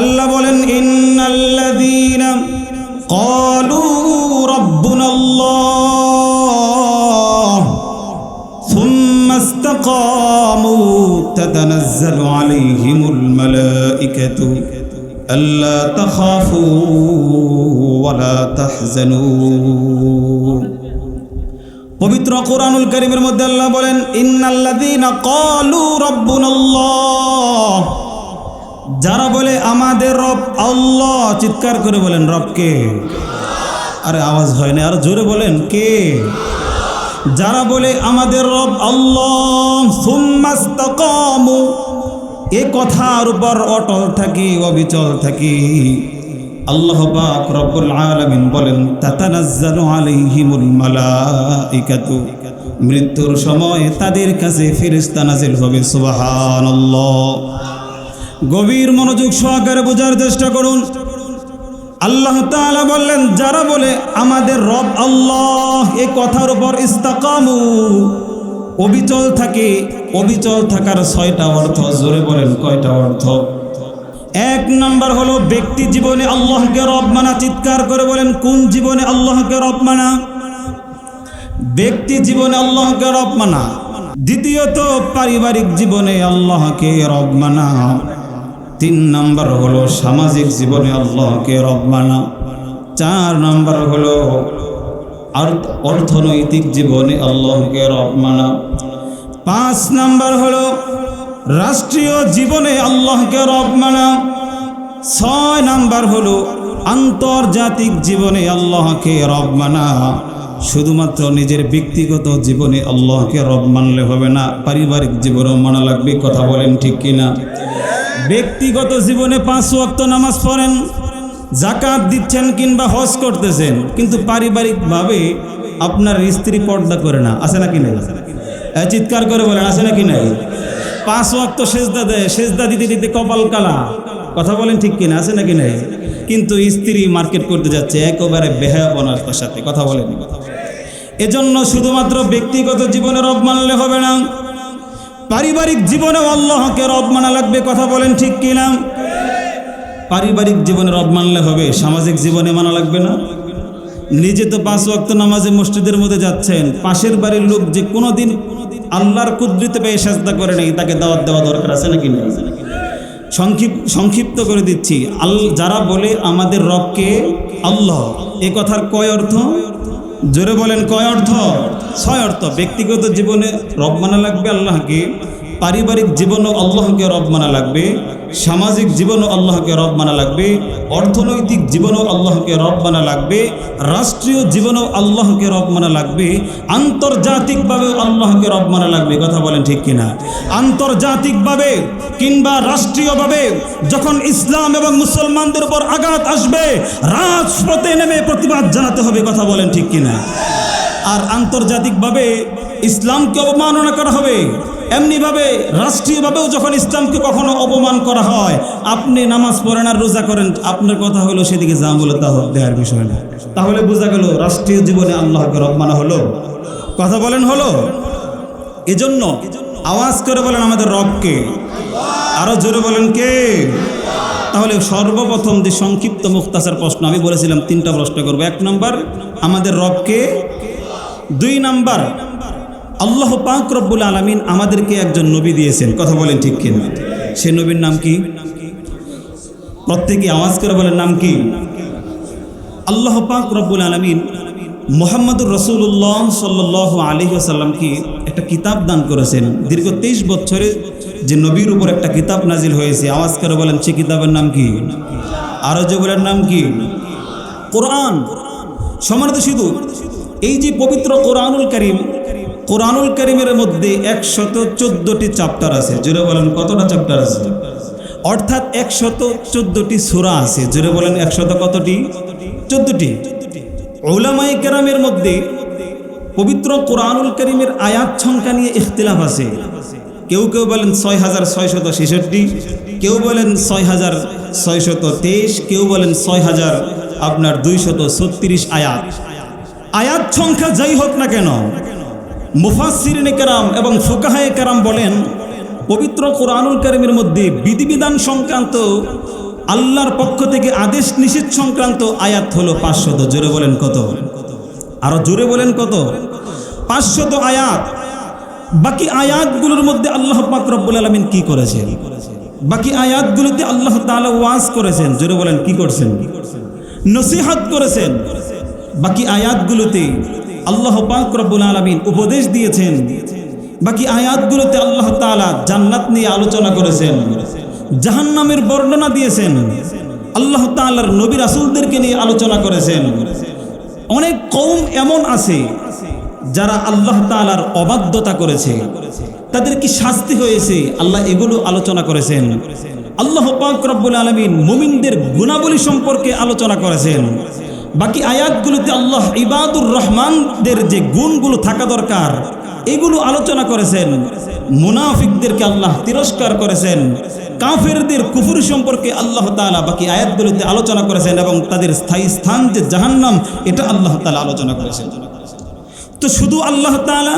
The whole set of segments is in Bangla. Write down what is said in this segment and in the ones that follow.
আল্লাহ বলেন, ইন্নাল্লাযীনা ক্বালু রাব্বুনাল্লাহ সুম্মা ইসতাকামু তাতানাযযালু আলাইহিমুল মালাঈকাতু আল্লা তাখাফু ওয়া লা তাহজানু। পবিত্র কোরআনুল কারীমের মধ্যে আল্লাহ বলেন, ইন্নাল্লাযীনা ক্বালু রাব্বুনাল্লাহ যারা বলে আমাদের রব আল্লাহ, চিৎকার করে বলেন রবকে আরে আওয়াজ হয় না, আর জোরে বলেন, কে? যারা বলে আমাদের রব আল্লাহ এ কথার উপর অটল থাকি, অবিচল থাকি। আল্লাহ পাক রব্বুল আলামিন বলেন, তাতানাজ্জালু আলাইহিমুল মালাইকাতু, মৃত্যুর সময় তাদের কাছে ফেরেশতা নাজিল হবে, সুবহানাল্লাহ। গভীর মনোযোগ সহকারে বোঝার চেষ্টা করুন। আল্লাহ তাআলা বললেন, যারা বলে, আমাদের রব আল্লাহ, এ কথার উপর ইস্তাকামু। অবিচল থাকে, অবিচল থাকার ছয়টা অর্থ, জোরে বলেন, কয়টা অর্থ? এক নাম্বার হলো, ব্যক্তি জীবনে আল্লাহকে রব মানা, চিৎকার করে বলেন, কোন জীবনে আল্লাহকে রব মানা? ব্যক্তি জীবনে আল্লাহকে রব মানা। দ্বিতীয়ত, পারিবারিক জীবনে আল্লাহকে রব মানা। তিন নাম্বার হলো সামাজিক জীবনে আল্লাহকে রব মানা। চার নাম্বার হলো অর্থনৈতিক জীবনে আল্লাহকে রব মানা। পাঁচ নাম্বার হলো রাষ্ট্রীয় জীবনে আল্লাহকে রব মানা। ছয় নাম্বার হলো আন্তর্জাতিক জীবনে আল্লাহকে রব মানা। শুধুমাত্র নিজের ব্যক্তিগত জীবনে আল্লাহকে রব মানলে হবে না, পারিবারিক জীবনেও মানা লাগবে, কথা বলেন ঠিক কিনা? ব্যক্তিগত জীবনে পাঁচ ওয়াক্ত নামাজ পড়েন জাকাত দিচ্ছেন কিংবা হজ করতেছেন, কিন্তু পারিবারিকভাবে আপনার স্ত্রী পর্দা করে না, আছে নাকি নাই? চিৎকার করে বলেন, আছে নাকি নাই? পাঁচ ওয়াক্ত সেজদা দেয়, সেজদা দিতে দিতে কপাল কালা। কথা বলেন ঠিক কিনা, আছে নাকি নাই? কিন্তু স্ত্রী মার্কেট করতে যাচ্ছে, একেবারে বেহায়াপনার সাথে, কথা বলেন। এজন্য শুধুমাত্র ব্যক্তিগত জীবনে রব মানলে হবে না পারিবারিক জীবনেও আল্লাহকে রব মানা লাগবে, কথা বলেন ঠিক কিনা? পারিবারিক জীবনে রব মানলে হবে, সামাজিক জীবনে মানা লাগবে না। নিজে তো পাঁচ ওয়াক্ত নামাজে মসজিদের মধ্যে যাচ্ছেন, পাশের বাড়ির লোক যে কোনো দিন আল্লাহর কুদরিতে পেয়ে সাজদা করে নেই, তাকে দাওয়াত দেওয়া দরকার আছে নাকি না সংক্ষিপ্ত সংক্ষিপ্ত করে দিচ্ছি। আল, যারা বলে আমাদের রবকে আল্লাহ, এ কথার কয় অর্থ? জোরে বলেন কয় অর্থ? ছয় অর্থ। ব্যক্তিগত জীবনে রব মানা লাগবে আল্লাহকে পারিবারিক জীবনও আল্লাহকে রব মানা লাগবে, সামাজিক জীবনও আল্লাহকে রব মানা লাগবে, অর্থনৈতিক জীবনও আল্লাহকে রব মানা লাগবে, রাষ্ট্রীয় জীবনও আল্লাহকে রব মানা লাগবে, আন্তর্জাতিকভাবেও আল্লাহকে রব মানা লাগবে, কথা বলেন ঠিক কিনা? আন্তর্জাতিকভাবে কিংবা রাষ্ট্রীয়ভাবে যখন ইসলাম এবং মুসলমানদের উপর আঘাত আসবে, রাজপথে নেমে প্রতিবাদ জানাতে হবে, কথা বলেন ঠিক কিনা? আর আন্তর্জাতিকভাবে ইসলামকে অবমাননা করা হবে এমনিভাবে রাষ্ট্রীয়ভাবেও যখন ইসলামকে কখনো অপমান করা হয়, আপনি নামাজ পড়েন আর রোজা করেন, আপনার কথা হলো সেদিকে যা বলে তা দেওয়ার বিষয় না। তাহলে বোঝা গেল রাষ্ট্রীয় জীবনে আল্লাহকে রব মানা হলো। কথা বলেন হলো? এজন্য আওয়াজ করে বলেন আমাদের রবকে। আরও জোরে বলেন কে? তাহলে সর্বপ্রথম যে সংক্ষিপ্ত মুক্তাসার প্রশ্ন, আমি বলেছিলাম তিনটা প্রশ্ন করব। এক নম্বর, আমাদের রবকে। দুই নাম্বার আল্লাহ পাক রব্বুল আলমিন আমাদেরকে একজন নবী দিয়েছেন। কথা বলেন ঠিক কিনা? সে নবীর নাম কি? প্রত্যেকে আওয়াজ করে বলেন, নাম কি? আল্লাহ পাক রব্বুল আলমিন মোহাম্মদুর রসুল্লাহ সাল্লাহ আলী আসাল্লামকে একটা কিতাব দান করেছেন। দীর্ঘ তেইশ বছরে যে নবীর উপর একটা কিতাব নাজিল হয়েছে। আওয়াজ করে বলেন, সে কিতাবের নাম কি? আরও যে বলেন নাম কি? কোরআন। সমানিত শুধু এই যে পবিত্র কোরআনুল করিম কোরআনুল করিমের মধ্যে একশত চোদ্দটি চ্যাপ্টার আছে। জোরে বলেন, কতটা চ্যাপ্টার আছে? অর্থাৎ একশত চোদ্দটি সুরা আছে। জোরে বলেন, একশত কতটি? চোদ্দটি। ওলামাই কেরামের মধ্যে পবিত্র কোরআনুল করিমের আয়াত সংখ্যা নিয়ে ইখতিলাফ আছে। কেউ কেউ বলেন ছয় হাজার ছয়শত ছেষট্টি, কেউ বলেন ছয় হাজার ছয়শত তেইশ, কেউ বলেন ছয় হাজার আপনার দুইশত ছত্রিশ আয়াত। আয়াত সংখ্যা যাই হোক না কেন মুফাসিরিনে কেরাম এবং ফুকাহায়ে কেরাম বলেন, পবিত্র কোরআনুল করিমের মধ্যে বিধিবিধান সংক্রান্ত, আল্লাহর পক্ষ থেকে আদেশ নিষেধ সংক্রান্ত আয়াত হলো পাঁচশত। জোরে বলেন কত? আরও জোরে বলেন কত? পাঁচশত আয়াত। বাকি আয়াতগুলোর মধ্যে আল্লাহ পাক আলমিন কি করেছেন? বাকি আয়াতগুলোতে আল্লাহ তাআলা ওয়াজ করেছেন। জোরে বলেন, কি করছেন? নসিহাত করেছেন। বাকি আয়াতগুলোতে আল্লাহ পাক রব্বুল আলমিন উপদেশ দিয়েছেন। বাকি আয়াতগুলোতে আল্লাহ তাআলা জান্নাত নিয়ে আলোচনা করেছেন, জাহান্নামের বর্ণনা দিয়েছেন, আল্লাহ তাআলার নবী রাসূলদেরকে নিয়ে আলোচনা করেছেন। অনেক কৌম এমন আছে যারা আল্লাহ তাআলার অবাধ্যতা করেছে, তাদের কি শাস্তি হয়েছে? আল্লাহ এগুলো আলোচনা করেছেন। আল্লাহ পাক রব্বুল আলমিন মুমিনদের গুণাবলী সম্পর্কে আলোচনা করেছেন। বাকি আয়াতগুলোতে আল্লাহ ইবাদুর রহমানদের যে গুণগুলো থাকা দরকার, এগুলো আলোচনা করেছেন, মুনাফিকদেরকে আল্লাহ তিরস্কার করেছেন, কাফেরদের কুফুর সম্পর্কে আল্লাহ তাআলা বাকি আয়াতগুলোতে আলোচনা করেছেন এবং তাদের স্থায়ী স্থান যে জাহান্নাম, এটা আল্লাহ তাআলা আলোচনা করেছেন। তো শুধু আল্লাহ তাআলা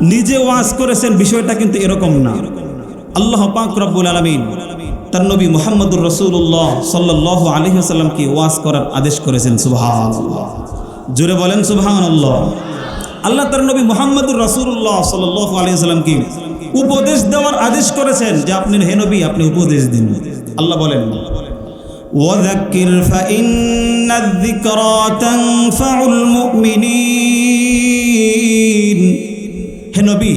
নিজে ওয়াজ করেছেন, বিষয়টা কিন্তু এরকম না। আল্লাহ পাক রব্বুল আলমিন তার নবী মোহাম্মদুর রসুল্লাহ সাল্লাহ আলহিহাসাল্লামকে ওয়াজ করার আদেশ করেছেন সুবহান জুড়ে বলেন সুবহান আল্লাহ আল্লাহ তার নবী মোহাম্মদুর রসুল্লাহ সাল্লাহ আলহিহাসাল্লামকে উপদেশ দেওয়ার আদেশ করেছেন যে আপনি হে নবী আপনি উপদেশ দিন আল্লাহ বলেন وذكر فإن الذكرى تنفع المؤمنين হে নবী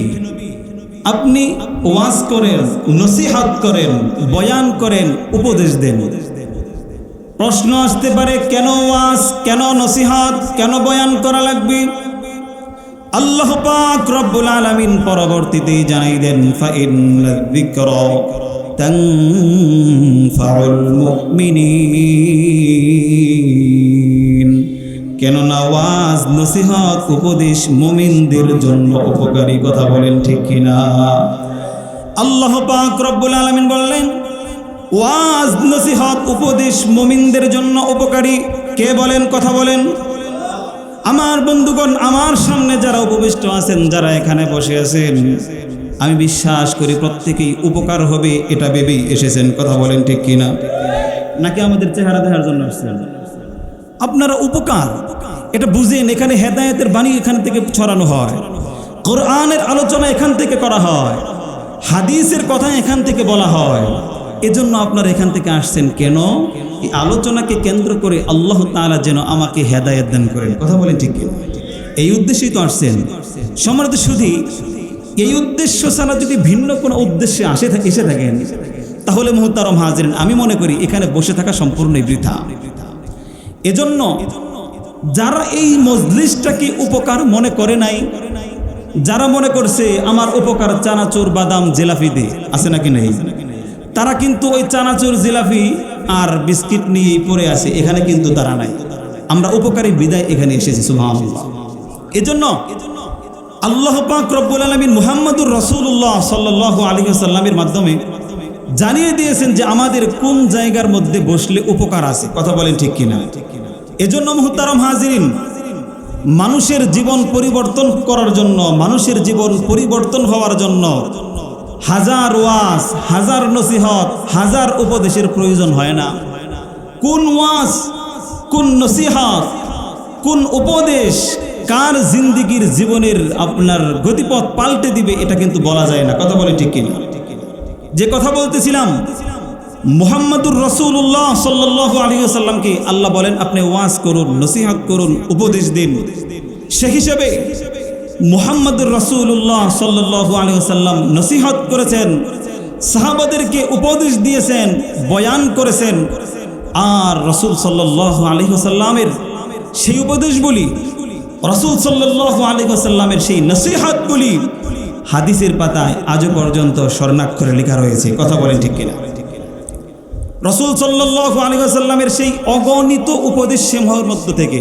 আপনি ওয়াজ করেন, নসিহাত করেন, বয়ান করেন, উপদেশ দেন। প্রশ্ন আসতে পারে, কেন ওয়াজ, কেন নসিহাত, কেন বয়ান করা লাগবে? আল্লাহ পাক রব্বুল আলামিন পরবর্তীতে জানাই দেন তানফাউল মুমিনিন। কেননা ওয়াজ নসিহত, উপদেশ মুমিনদের জন্য উপকারী কথা বলেন ঠিক কিনা? আল্লাহ পাক রব্বুল আলামিন বললেন, ওয়াজ নসিহত, উপদেশ মুমিনদের জন্য উপকারী। কে বলেন, কথা বলেন। আমার বন্ধুগণ, আমার সামনে যারা উপবিষ্ট আছেন, যারা এখানে বসে আছেন, আমি বিশ্বাস করি প্রত্যেকেই উপকার হবে, এটা ভেবেই এসেছেন। কথা বলেন ঠিক কিনা? নাকি আমাদের চেহারা দেখার জন্য আসছেন? আপনারা উপকার। এটা বুঝেন, এখানে হেদায়েতের বাণী এখান থেকে ছড়ানো হয়। কোরআনের আলোচনা এখান থেকে করা হয়। হাদিসের কথা এখান থেকে বলা হয়। এজন্য আপনারা এখান থেকে আসছেন কেন? এই আলোচনাকে কেন্দ্র করে আল্লাহ তাআলা যেন আমাকে হেদায়েত দান করেন। কথা বলেন ঠিক এই উদ্দেশ্যেই তো আসছেন। সম্রাট শুধু এই উদ্দেশ্য ছাড়া যদি ভিন্ন কোনো উদ্দেশ্যে আসে থাকে এসে থাকেন, তাহলে মুহতারম হাজিরেন, আমি মনে করি এখানে বসে থাকা সম্পূর্ণই বৃথা। এজন্য যারা এই মজলিসটাকে উপকার মনে করে নাই, যারা মনে করছে আমার উপকার চানাচুর বাদাম জিলাফি দে, আছে নাকি নেই? তারা কিন্তু ওই চানাচুর জিলাফি আর বিস্কিট নিয়ে পড়ে আছে, এখানে কিন্তু তারা নাই। আমরা উপকারী বিদায় এখানে এসেছি, সুবহানাল্লাহ। এজন্য আল্লাহ পাক রব্বুল আলমিন মুহাম্মদুর রসুল্লাহ সাল্লাহ আলী সাল্লামের মাধ্যমে জানিয়ে দিয়েছেন যে আমাদের কোন জায়গার মধ্যে বসলে উপকার আছে। কথা বলেন ঠিক কিনা? এজন্য মুহতারম হাজিরিন, মানুষের জীবন পরিবর্তন করার জন্য, মানুষের জীবন পরিবর্তন হওয়ার জন্য হাজার ওয়াজ, হাজার নসিহত, হাজার উপদেশের প্রয়োজন হয় না। কোন ওয়াজ, কোন নসিহত, কোন উপদেশ কার জিন্দিগির জীবনের আপনার গতিপথ পাল্টে দিবে, এটা কিন্তু বলা যায় না। কথা বলে ঠিক কিনা? যে কথা বলতেছিলাম মোহাম্মদুর রসুল্লাহ সাল্লাহ আলী সাল্লামকে আল্লাহ বলেন, আপনি ওয়াজ করুন, নসিহত করুন, উপদেশ দিন। সে হিসেবে মোহাম্মদুর রসুল্লাহ সাল্লাহ আলী সাল্লাম নসিহত করেছেন, সাহাবাদেরকে উপদেশ দিয়েছেন, বয়ান করেছেন। আর রসুল সাল্লাহ আলী সাল্লামের সেই উপদেশগুলি, রসুল সাল্লাহ আলী সাল্লামের সেই নসিহাতগুলি হাদিসের পাতায় আজও পর্যন্ত স্বর্ণাক্ষরে লেখা রয়েছে। কথা বলেন ঠিক কিনা? রসুল সাল্লাহ আলী সাল্লামের সেই অগণিত উপদেশ সমূহের মধ্য থেকে,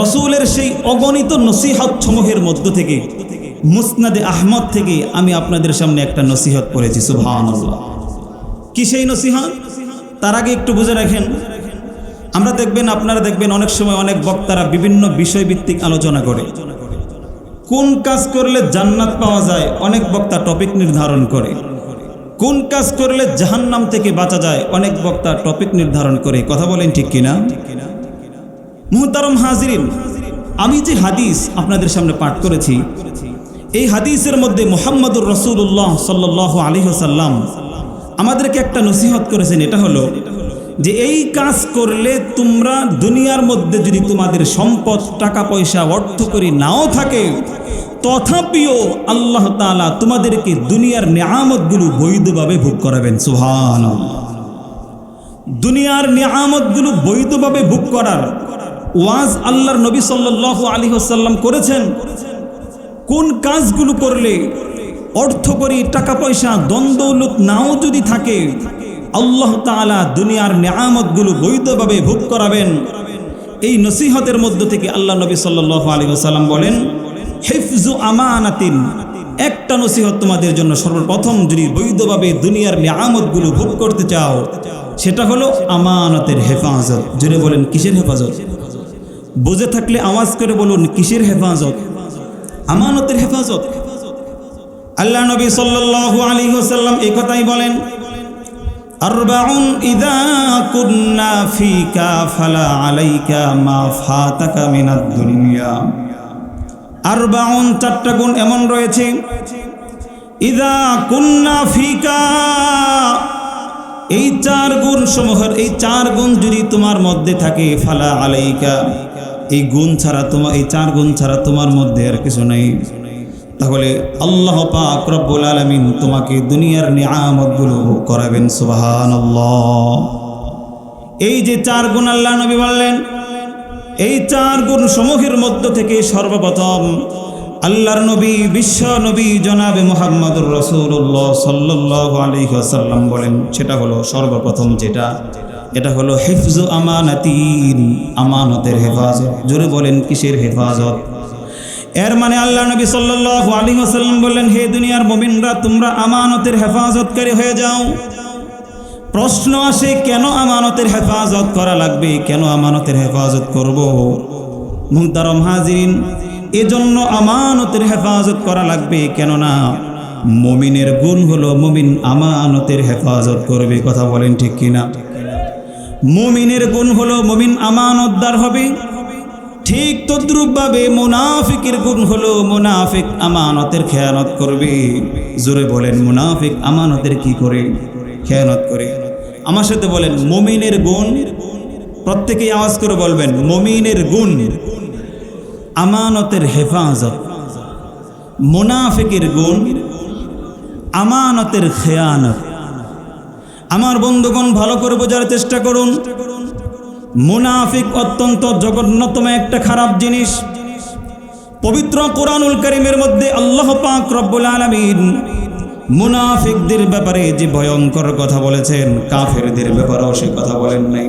রসুলের সেই অগণিত নসিহত সমূহের মধ্য থেকে, মুসনাদে আহমদ থেকে আমি আপনাদের সামনে একটা নসিহত পড়েছি সুবহান কি সেই নসিহত? তার আগে একটু বুঝে রাখেন, আমরা দেখবেন, আপনারা দেখবেন অনেক সময় অনেক বক্তারা বিভিন্ন বিষয়ভিত্তিক আলোচনা করে। কোন কাজ করলে জান্নাত পাওয়া যায়, অনেক বক্তা টপিক নির্ধারণ করে। কোন কাজ করলে জাহান্নাম থেকে বাঁচা যায়? অনেক বক্তা টপিক নির্ধারণ করে। কথা বলেন ঠিক কিনা? মুহতারম হাজিরিন, আমি যে হাদিস আপনাদের সামনে পাঠ করেছি, এই হাদিসের মধ্যে মোহাম্মদুর রসুল্লাহ সাল্লাহ আলী সাল্লাম আমাদেরকে একটা নসিহত করেছেন, এটা হলো যে এই কাজ করলে তোমরা দুনিয়ার মধ্যে যদি তোমাদের সম্পদ, টাকা পয়সা অর্থ করি নাও থাকে তথাপিও আল্লাহ তাআলা তোমাদেরকে দুনিয়ার নিয়ামতগুলো বৈধভাবে ভোগ করাবেন সুহান দুনিয়ার নিয়ামতগুলো বৈধভাবে ভোগ করার ওয়াজ আল্লাহর নবী সাল্লাহ আলী হাসাল্লাম করেছেন। কোন কাজগুলো করলে অর্থ করি, টাকা পয়সা দ্বন্দ্বলত নাও যদি থাকে, আল্লাহ তাআলা দুনিয়ার নিয়ামতগুলো বৈধভাবে ভোগ করাবেন। এই নসিহতের মধ্য থেকে আল্লাহ নবী সাল্লাহ আলী সাল্লাম বলেন হেফজু আমানাতিন। একটা নসিহত তোমাদের জন্য সর্বপ্রথম যদি বৈধভাবে দুনিয়ার নিয়ামতগুলো ভোগ করতে চাও, সেটা হলো আমানতের হেফাজত। জুড়ে বলেন, কিসের হেফাজত? বুঝে থাকলে আওয়াজ করে বলুন, কিসের হেফাজত? আমানতের হেফাজত। আল্লাহ নবী সাল্লাল্লাহু আলাইহি ওয়াসাল্লাম এই কথাই বলেন, আরবাউন ইদা কুন্না ফিকা ফালা আলাইকা মা ফাতাকা মিনাদ দুনিয়া। আরবাউন চারটা গুণ এমন রয়েছে। ইদা কুন্না ফিকা, এই চার গুণ সমূহের, এই চার গুণ যদি তোমার মধ্যে থাকে, ফালা আলাইকা, এই গুণ ছাড়া তোমার এই চার গুণ ছাড়া তোমার মধ্যে আর কিছু নেই। তাহলে আল্লাহ পাক রব্বুল আলামিন তোমাকে দুনিয়ার নিয়ামতগুলো করাবেন, সুবহানাল্লাহ। এই যে চার গুণ আল্লাহ নবী বললেন এই চার গুণ সমূহের মধ্য থেকে সর্বপ্রথম আল্লাহর নবী, বিশ্ব নবী জনাবে মোহাম্মদুর রসুল্লাহ সাল্লাহ আলহিহাসাল্লাম বলেন, সেটা হলো সর্বপ্রথম যেটা। এটা হলো হেফজু আমানাতিন, আমানতের হেফাজত। জোরে বলেন, কিসের হেফাজত? এর মানে আল্লাহ নবী সাল্লাহ আলী আসাল্লাম বললেন, হে দুনিয়ার মমিনরা, তোমরা আমানতের হেফাজতকারী হয়ে যাও। প্রশ্ন আসে, কেন আমানতের হেফাজত করা লাগবে? কেন আমানতের হেফাজত করব? মুহতারম হাজিরিন, এজন্য আমানতের হেফাজত করা লাগবে। কেননা মমিনের গুণ হলো মমিন আমানতের হেফাজত করবে। কথা বলেন ঠিক কিনা? মমিনের গুণ হলো মমিন আমানতদার হবে। ঠিক তদ্রুপভাবে মুনাফিকের গুণ হলো মুনাফিক আমানতের খেয়ানত করবে। জোরে বলেন, মুনাফিক আমানতের কি করে? খেয়ানত করে। আমার সাথে বলেন, মমিনের গুণ। প্রত্যেকেই আওয়াজ করে বলবেন, মমিনের গুণ। আমানতের হেফাজত। মুনাফিকের গুণ। আমানতের খেয়ানত। আমার বন্ধুগণ, ভালো করে বোঝার চেষ্টা করুন। মুনাফিক অত্যন্ত জঘন্যতম একটা খারাপ জিনিস। পবিত্র কোরআনুল করিমের মধ্যে আল্লাহ পাক রব্বুল আলমিন মুনাফিকদের ব্যাপারে যে ভয়ঙ্কর কথা বলেছেন, কাফেরদের ব্যাপারেও সে কথা বলেন নাই।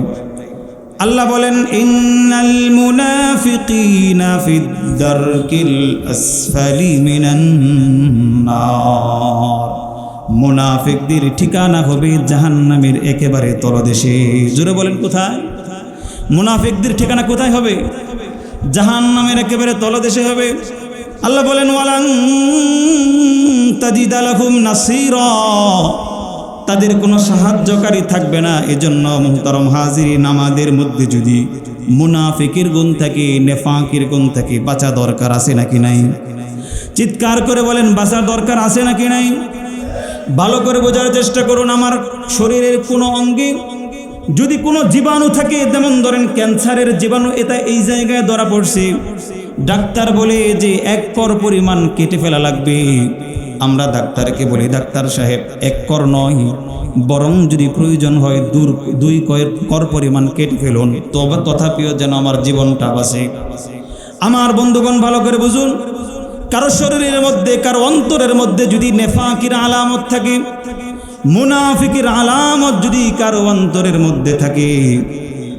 আল্লাহ বলেন, ইন্নাল মুনাফিকিনা ফিদ দারকিল আসফালি মিনান নার। মুনাফিকদের ঠিকানা হবে জাহান্নামের একেবারে তলদেশে। জোরে বলেন, কোথায়? মুনাফিকদের ঠিকানা কোথায় হবে? জাহান্নামের একেবারে তলদেশে হবে। আল্লাহ বলেন ওয়ালাং তাজিদ আলাহুম নাসিরা। তাদের কোনো সাহায্যকারী থাকবে না। এজন্য মুহতারম হাজিরিন আমাদের মধ্যে যদি মুনাফিকের গুণ থাকে, নেফাকির গুণ থাকে, বাঁচা দরকার আছে নাকি নাই? চিৎকার করে বলেন বাঁচার দরকার আছে নাকি নাই? ভালো করে বোঝার চেষ্টা করুন আমার শরীরের কোনো অঙ্গে। যদি কোনো জীবাণু থাকে, যেমন ধরেন ক্যান্সারের জীবাণু, এটা এই জায়গায় ধরা পড়ছে। ডাক্তার বলে যে, এক কর পরিমাণ কেটে ফেলা লাগবে। আমরা ডাক্তারকে বলি, ডাক্তার সাহেব, এক কর নয়, বরং যদি প্রয়োজন হয় দূর, দুই কর পরিমাণ কেটে ফেলুন। তবে তথাপিও যেন আমার জীবনটা বাঁচে। আমার বন্ধুগণ, ভালো করে বুঝুন, কারও শরীরের মধ্যে, কারও অন্তরের মধ্যে যদি নেফাকির আলামত থাকে, মুনাফিকের আলামত যদি কারও অন্তরের মধ্যে থাকে,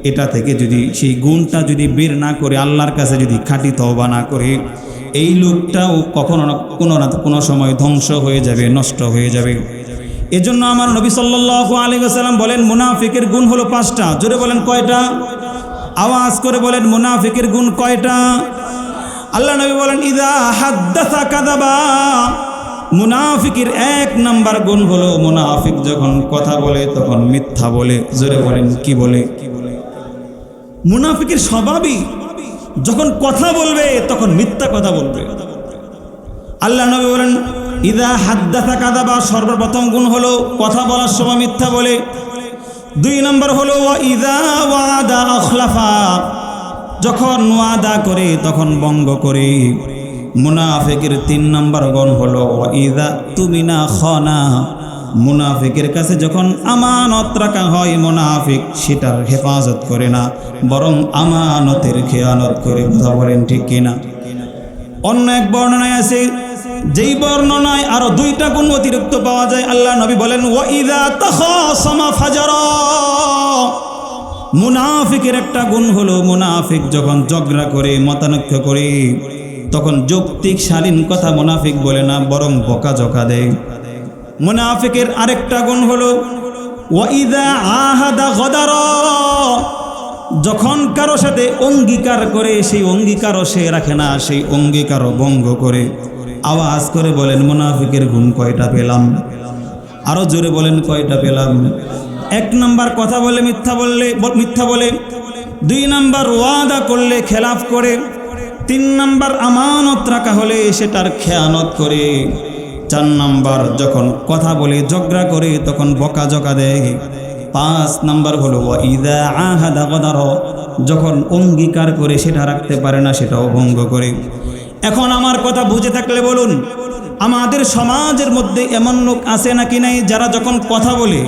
এটা থেকে যদি সেই গুণটা যদি বের না করে, আল্লাহর কাছে যদি খাঁটি তওবা না করে এই লোকটাও কখনো কোনো না কোনো সময় ধ্বংস হয়ে যাবে, নষ্ট হয়ে যাবে। এজন্য আমার নবী সাল্লাল্লাহু আলাইহি ওয়াসাল্লাম বলেন, মুনাফিকের গুণ হলো পাঁচটা। জোরে বলেন, কয়টা? আওয়াজ করে বলেন, মুনাফিকের গুণ কয়টা? আল্লাহ নবী বলেন মুনাফিকের এক নাম্বার গুণ হলো, মুনাফিক যখন কথা বলে, তখন মিথ্যা বলে। জোরে বলেন, কি বলে? মুনাফিকের স্বভাবই যখন কথা বলবে, তখন মিথ্যা কথা বলবে। আল্লাহ নবী বলেন, ইদা হাদ্দাথা কাদাবা সর্বপ্রথম গুণ হলো কথা বলার সময় মিথ্যা বলে। দুই নম্বর হলো ইদা ওয়াদা আখলাফা যখন ওয়াদা করে, তখন বঙ্গ করে। মুনাফিকের তিন নম্বর গুণ হলো ইদা তুমিনা খনা মুনাফিকের কাছে যখন আমানত রাখা হয়, মুনাফিক সেটার হেফাজত করে না, বরং আমানতের খেয়ানত করে। কথা বলেন ঠিক কিনা? অন্য এক বর্ণনায় আছে, যেই বর্ণনায় আরও দুইটা গুণ অতিরিক্ত পাওয়া যায়, আল্লাহ নবী বলেন, ওয়াইদা তাখাসামা ফাজারা। মুনাফিকের একটা গুণ হলো, মুনাফিক যখন ঝগড়া করে, মতানক্য করে, তখন যৌক্তিক, শালীন কথা মুনাফিক বলে না, বরং বকা জকা দেয়। মুনাফিকের আরেকটা গুণ হলো যখন কারও সাথে অঙ্গীকার করে, সেই অঙ্গীকারও সে রাখে না, সেই অঙ্গীকারও ভঙ্গ করে। আওয়াজ করে বলেন, মুনাফিকের গুণ কয়টা পেলাম? আরও জোরে বলেন, কয়টা পেলাম? এক নাম্বার কথা বলে, মিথ্যা বললে, মিথ্যা বলে। দুই নাম্বার, ওয়াদা করলে, খেলাফ করে। তিন নাম্বার, আমানত রাখা হলে সেটার খেয়ানত করে। চার নাম্বার যখন কথা বলে, ঝগড়া করে, তখন বকা জকা দেয় পাঁচ নাম্বার হলো ইদা আহাদা গদার যখন অঙ্গীকার করে, সেটা রাখতে পারে না, সেটাও ভঙ্গ করে। এখন আমার কথা বুঝে থাকলে বলুন, আমাদের সমাজের মধ্যে এমন লোক আছে নাকি নাই, যারা যখন কথা বলে,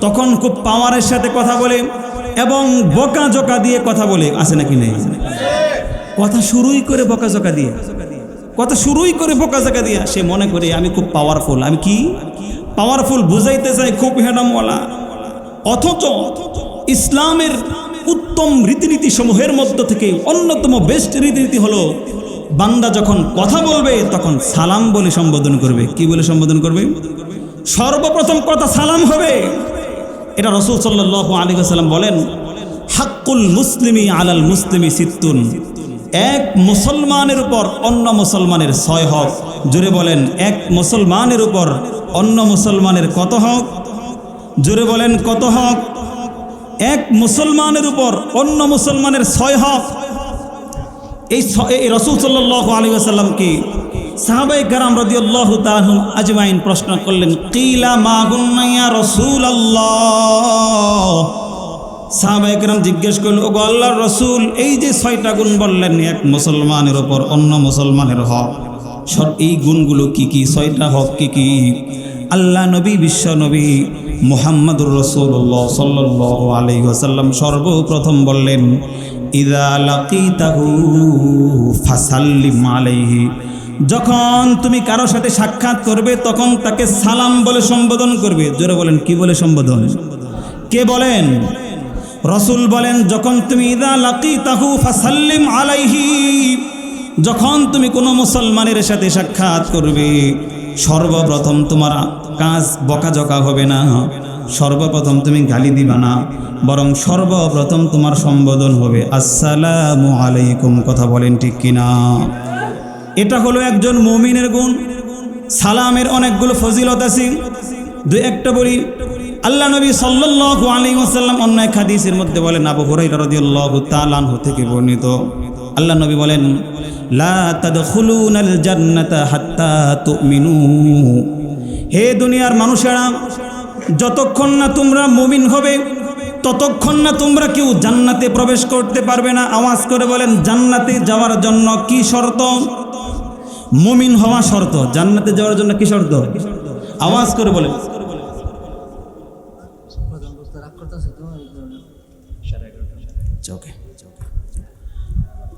তখন খুব পাওয়ারের সাথে কথা বলে এবং বকা জকা দিয়ে কথা বলে, আছে নাকি নাই? কথা শুরুই করে বকা জকা দিয়ে। কথা শুরুই করে বকা জকা দিয়া, সে মনে করে, আমি খুব পাওয়ারফুল আমি কি? পাওয়ারফুল বুঝাইতে চাই খুব হেডামওয়ালা। অথচ ইসলামের উত্তম রীতিনীতি সমূহের মধ্য থেকে অন্যতম বেস্ট রীতিনীতি হলো, বান্দা যখন কথা বলবে, তখন সালাম বলে সম্বোধন করবে। কি বলে সম্বোধন করবে? সর্বপ্রথম কথা সালাম হবে। এটা রসুল সাল্লাহ আলী সাল্লাম বলেন, হাক্কুল মুসলিমি আলাল মুসলিমি সিত্তুন। এক মুসলমানের উপর অন্য মুসলমানের ছয় হক। জুড়ে বলেন, এক মুসলমানের উপর অন্য মুসলমানের কত হক? জোরে বলেন, কত হক? এক মুসলমানের উপর অন্য মুসলমানের ছয় হক। এই রসুল সাল্লাহ আলী আসাল্লামকে সাহাবাই কারাম রদিউল্লাহ তাহুম আজমাইন প্রশ্ন করলেন, কিলা মাগুন্নাইয়া রসুল আল্লাহ সাহাবাই কারাম জিজ্ঞেস করল ও আল্লাহর রসুল, এই যে ছয়টা গুণ বললেন এক মুসলমানের ওপর অন্য মুসলমানের হক? সব এই গুণগুলো কি কি? ছয়টা হক কি কি? আল্লাহ নবী, বিশ্ব নবী মোহাম্মদুর রসুল্লাহ সাল্লাহ আলী ওসাল্লাম সর্বপ্রথম বললেন যখন তুমি কারও সাথে সাক্ষাৎ করবে, তখন তাকে সালাম বলে সম্বোধন করবে। জোরে বলেন, কি বলে সম্বোধন? কে বলেন? রসুল বলেন, যখন তুমি ফাসাল্লিম আলাইহি, যখন তুমি কোনো মুসলমানের সাথে সাক্ষাৎ করবে, সর্বপ্রথম তোমার কাজ বকাঝকা হবে না। সর্বপ্রথম তুমি গালি দিবা না, বরং সর্বপ্রথম তোমার সম্বোধন হবে। আসসালামু আলাইকুম, কথা বলেন ঠিক কিনা? এটা হলো একজন মমিনের গুণ। সালামের অনেকগুলো ফজিলত আছে। দু একটা বলি। আল্লাহ নবী সাল্লাল্লাহু আলাইহি ওয়াসাল্লাম অন্য এক হাদিসের মধ্যে বলেন, আবু হুরাইরা রাদিয়াল্লাহু তাআলা আনহু থেকে বর্ণিত। আল্লাহ নবী বলেন, লা তাদখুলুনাল জান্নাতা হাত্তা তুমিনু। হে দুনিয়ার মানুষেরা, যতক্ষণ না তোমরা মুমিন হবে, ততক্ষণ না তোমরা কেউ জান্নাতে প্রবেশ করতে পারবে না। আওয়াজ করে বলেন, জান্নাতে যাওয়ার জন্য কি শর্ত? মুমিন হওয়া শর্ত। জান্নাতে যাওয়ার জন্য কি শর্ত? আওয়াজ করে বলেন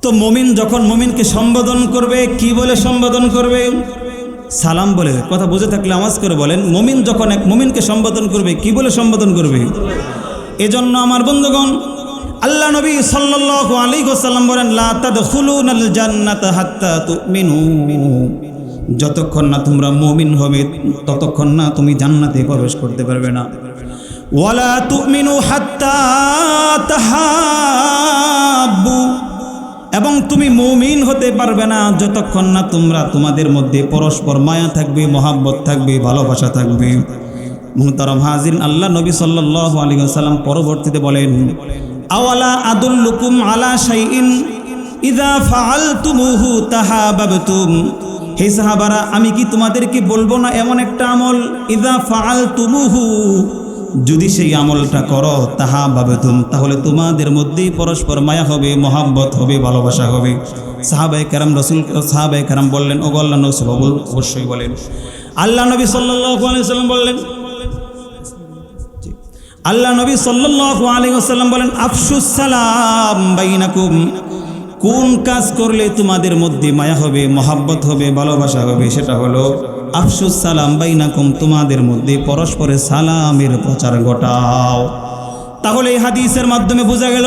তো মমিন যখন মমিনকে সম্বোধন করবে, কি বলে সম্বোধন করবে? সালাম বলে, কথা বুঝে থাকলে আওয়াজ করে বলেন, মমিন যখন এক মমিনকে সম্বোধন করবে, কি বলে সম্বোধন করবে? এজন্য আমার বন্ধুগণ, আল্লাহ নবী সাল্লাল্লাহু আলাইহি ওয়াসাল্লাম বলেন, লা জান্নাতা হাত্তা যতক্ষণ না তোমরা মুমিন হবে, ততক্ষণ না তুমি জান্নাতে প্রবেশ করতে পারবে না। ওয়ালা তুমিনু হাত্তা তাহাব্বু। এবং তুমি মৌমিন হতে পারবে না, যতক্ষণ না তোমরা তোমাদের মধ্যে পরস্পর মায়া থাকবে, মহাব্বত থাকবে, ভালোবাসা থাকবে। মুহতারম হাজির, আল্লাহ নবী সাল্লাল্লাহু আলাইহি ওয়াসাল্লাম পরবর্তীতে বলেন, আওয়ালা আদুল্লুকুম আলা শাইইন ইদা ফাআলতুমুহু তাহাবাবতুম? হে সাহাবারা, আমি কি তোমাদেরকে বলব না এমন একটা আমল? ইদা ফাআলতুমুহু যদি সেই আমলটা করো তাহা ভাবেতুম, তাহলে তোমাদের মধ্যেই পরস্পর মায়া হবে, মহাব্বত হবে, ভালোবাসা হবে। সাহাবাই কারাম রসুল সাহাবাই কারাম বললেন ও নবী সাল্লাল্লাহু অবশ্যই বলেন। আল্লাহ নবী সাল্লাম বললেন, আল্লাহ নবী ওয়াসাল্লাম বলেন, আফসুস সালাম বাইনাকুম। কোন কাজ করলে তোমাদের মধ্যে মায়া হবে, মহাব্বত হবে, ভালোবাসা হবে? সেটা হলো আফসুস সালাম বাইনাকুম, তোমাদের মধ্যে পরস্পরের সালামের প্রচার ঘটাও। তাহলে এই হাদিসের মাধ্যমে বোঝা গেল,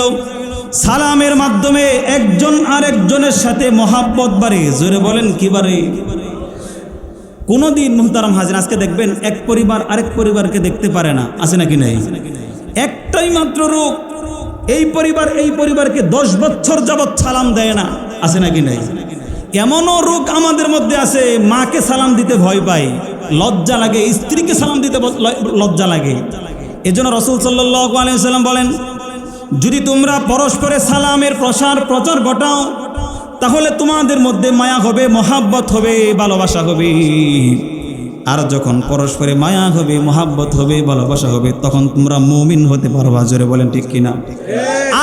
সালামের মাধ্যমে একজন আরেকজনের সাথে মহাব্বত বাড়ে। জোরে বলেন, কি বাড়ে? কোনোদিন মুহতারাম হাজির, আজকে দেখবেন এক পরিবার আরেক পরিবারকে দেখতে পারে না। আছে নাকি নাই? একটাই মাত্র রোগ, এই পরিবার এই পরিবারকে দশ বছর যাবৎ সালাম দেয় না। আছে নাকি নাই? এমনও রোগ আমাদের মধ্যে আছে মাকে সালাম দিতে ভয় পায় লজ্জা লাগে স্ত্রীকে সালাম দিতে লজ্জা লাগে। এজন্য রসুল সাল্লাহ আলাইসাল্লাম বলেন যদি তোমরা পরস্পরে সালামের প্রসার প্রচার ঘটাও তাহলে তোমাদের মধ্যে মায়া হবে মহাব্বত হবে ভালোবাসা হবে। আর যখন পরস্পরে মায়া হবে মহাব্বত হবে ভালোবাসা হবে তখন তোমরা মুমিন হতে পারবা জোরে বলেন ঠিক কিনা?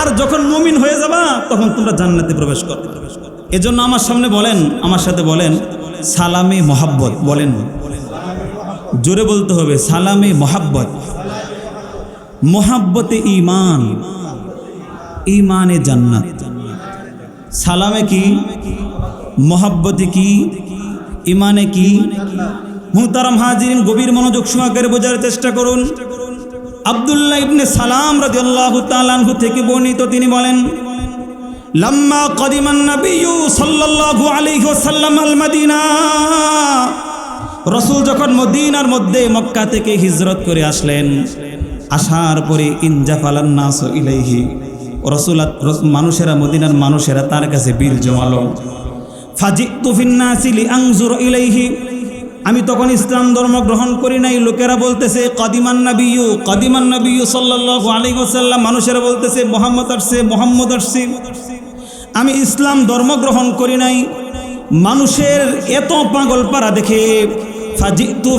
আর যখন মুমিন হয়ে যাবা তখন তোমরা জান্নাতে প্রবেশ করতে প্রবেশ করবে। এজন্য আমার সামনে বলেন, আমার সাথে বলেন, সালামে মহাব্বত, বলেন। জোরে বলতে হবে, সালামে মহাব্বত। মোহাব্বতে ইমান ইমানে জান্নাত। সালামে কি? মোহাব্বতে কি? ইমানে কি? মুহতারাম হাজিরিন গভীর মনোযোগ সহকারে বোঝার চেষ্টা করুন। আব্দুল্লাহ ইবনে সালাম রাদিয়াল্লাহু তাআলা আনহু থেকে বর্ণিত তিনি বলেন লাম্মা কদিমান নবিয়্যু সাল্লাল্লাহু আলাইহি ওয়াসাল্লাম আল মদিনা রসুল যখন মদিনার মধ্যে মক্কা থেকে হিজরত করে আসলেন, আসার পরে ইনজাফালান ইলাইহি। মানুষেরা, মদিনার মানুষেরা তার কাছে বীর জমালো। ফিন্নাসিলি আংজুর ইলাইহি। আমি তখন ইসলাম ধর্ম গ্রহণ করি নাই, লোকেরা বলতেছে, কদিমান নবিয়ু কদিমান নবিয়ু সাল্লাল্লাহু মানুষেরা বলতেছে, মোহাম্মদ আসছে মোহাম্মদ আসছে। আমি ইসলাম ধর্ম গ্রহণ করি নাই। মানুষের এত পাগল পারা দেখে ফাজিতু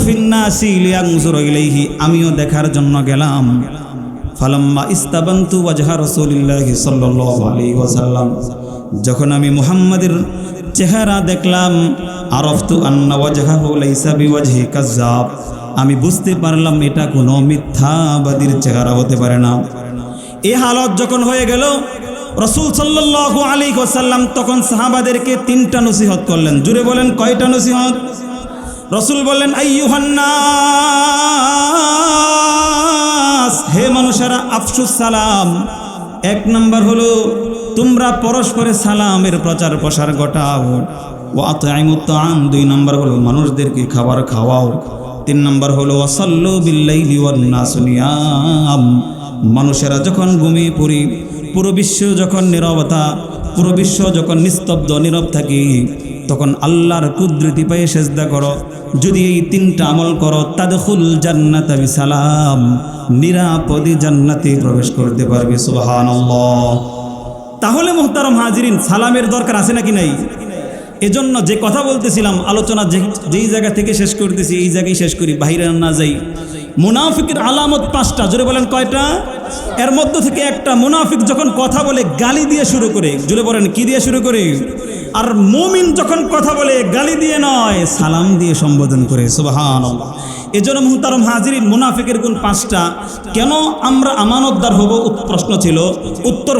আমিও দেখার জন্য গেলাম। যখন আমি মুহাম্মাদের চেহারা দেখলাম, আরফতু আন্না আমি বুঝতে পারলাম এটা কোনো মিথ্যাবাদীর চেহারা হতে পারে না। এই হালত যখন হয়ে গেল রসুল সাল্লাল্লাহু আলাইহি ওয়াসাল্লাম তখন সাহাবাদেরকে তিনটা নসিহত করলেন। জুড়ে বলেন, কয়টা নসিহত? রসুল বললেন আইয়ুহান্নাস হে মানুষেরা, আফসুস সালাম। এক নম্বর হলো, তোমরা পরস্পরে সালামের প্রচার প্রসার ঘটাও। ও আতাইমুত্তান দুই নম্বর হলো, মানুষদেরকে খাবার খাওয়াও। তিন নম্বর হলো নাসু নিয়াম। মানুষেরা যখন ঘুমিয়ে পড়ি, পুরো বিশ্ব যখন নীরবতা, পুরো বিশ্ব যখন নিস্তব্ধ, নীরব থাকি, তখন আল্লাহর কুদরতি পায়ে সেজদা করো। যদি এই তিনটা আমল করো, তাদখুল জান্নাত সালাম, নিরাপদে জান্নাতে প্রবেশ করতে পারবে, সুবহানাল্লাহ। তাহলে মোহতারম হাজিরিন, সালামের দরকার আছে নাকি নাই? এজন্য যে কথা বলতেছিলাম, আলোচনা যেই জায়গা থেকে শেষ করতেছি, এই জায়গায় শেষ করি বাইরে না যাই। মুনাফিকের আলামত পাঁচটা, জোরে বলেন কয়টা? এর মধ্য থেকে একটা মুনাফিক যখন কথা বলে, গালি দিয়ে শুরু করে, জোরে বলেন কি দিয়ে শুরু করে? আর মুমিন যখন কথা বলে, গালি দিয়ে নয়, সালাম দিয়ে সম্বোধন করে সুবাহান এজন্য মুহতারম হাজিরিন, মুনাফিকের গুণ পাঁচটা। কেন আমরা আমানতদার হব? প্রশ্ন ছিল, উত্তর